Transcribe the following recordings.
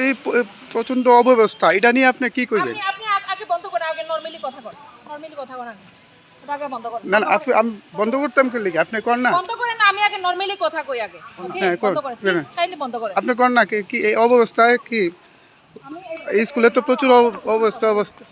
এই প্রচণ্ড অব্যবস্থা এটা নিয়ে আপনি কি করবেন আপনি আপনি আগে বন্ধ করেন আগে নরমালি কথা করেন নরমালি কথা বলেন আগে বন্ধ করেন। না না আপনি আমি বন্ধ করতাম কি লিখে আপনি কর না? বন্ধ করেন আমি আগে নরমালি কথা কই আগে হ্যাঁ, বন্ধ করেন করেন। কাইন্ডলি বন্ধ করেন। আপনি কর না কি কি এই অবস্থায় কি? এই স্কুলে তো প্রচুর অব- অবস্থা অবস্থা।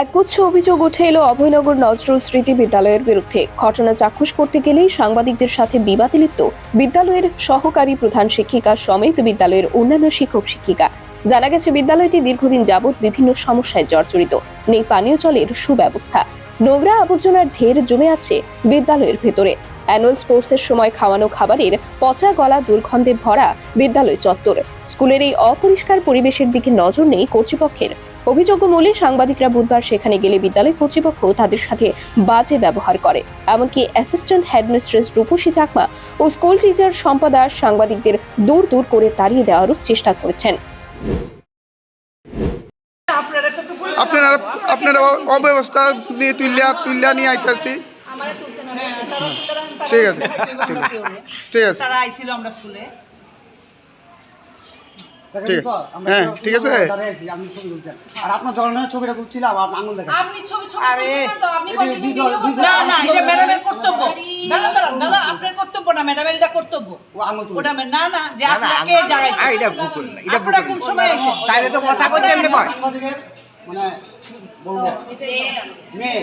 একগুচ্ছ অভিযোগ উঠে এলো অভয়নগর নজরুল স্মৃতি বিদ্যালয়ের বিরুদ্ধে। ঘটনা চাক্ষুষ করতে গেলেই সাংবাদিকদের সাথে বিবাদে লিপ্ত বিদ্যালয়ের সহকারী প্রধান শিক্ষিকা সমেত বিদ্যালয়ের অন্যান্য শিক্ষক শিক্ষিকা। জানা গেছে, বিদ্যালয়টি দীর্ঘদিন যাবৎ বিভিন্ন সমস্যায় জর্জরিত। নেই পানীয় জলের সুব্যবস্থা। নোংরা আবর্জনার ঢের জমে আছে বিদ্যালয়ের ভেতরে। অ্যানুয়াল স্পোর্টসের সময় খাওয়ানো খাবারের পচা গলা দুর্গন্ধে ভরা বিদ্যালয় চত্বর। স্কুলের এই অপরিষ্কার পরিবেশের দিকে নজর নেই কর্তৃপক্ষের। অভিযোগ মূলে সাংবাদিকরা বুধবার সেখানে গেলে বিদ্যালয় কর্তৃপক্ষ তাদের সাথে বাজে ব্যবহার করে। এমনকি অ্যাসিস্ট্যান্ট হেডমিস্ট্রেস রূপসী চাকমা ও স্কুল টিচার সম্পাদা সাংবাদিকদের দূর দূর করে তাড়িয়ে দেওয়ারও চেষ্টা করেছেন। আপনারা অব্যবস্থা নিয়ে তুলিয়া তুলিয়া নিয়ে আইতাছি। হ্যাঁ, ঠিক আছে, ঠিক আছে। ঠিক আছে। তারা আইছিল আমরা স্কুলে। হ্যাঁ, ঠিক আছে। আর আপনার ধরনের ছবিটা তুলছিলাম আর আঙুল দেখা আপনি ছবি ছবি না না এটা ম্যাডামের কর্তব্য। দাদা দাদা আপনার কর্তব্য না ম্যাডামের এটা কর্তব্য? ও আঙুল তুলে ওটা না না যে আপনাকে জায়গায় এটা ভুল এটা ভুল কোন সময় আইছেন তাইলে তো কথা কইতে এমনি মানে বলব। মেয়ে।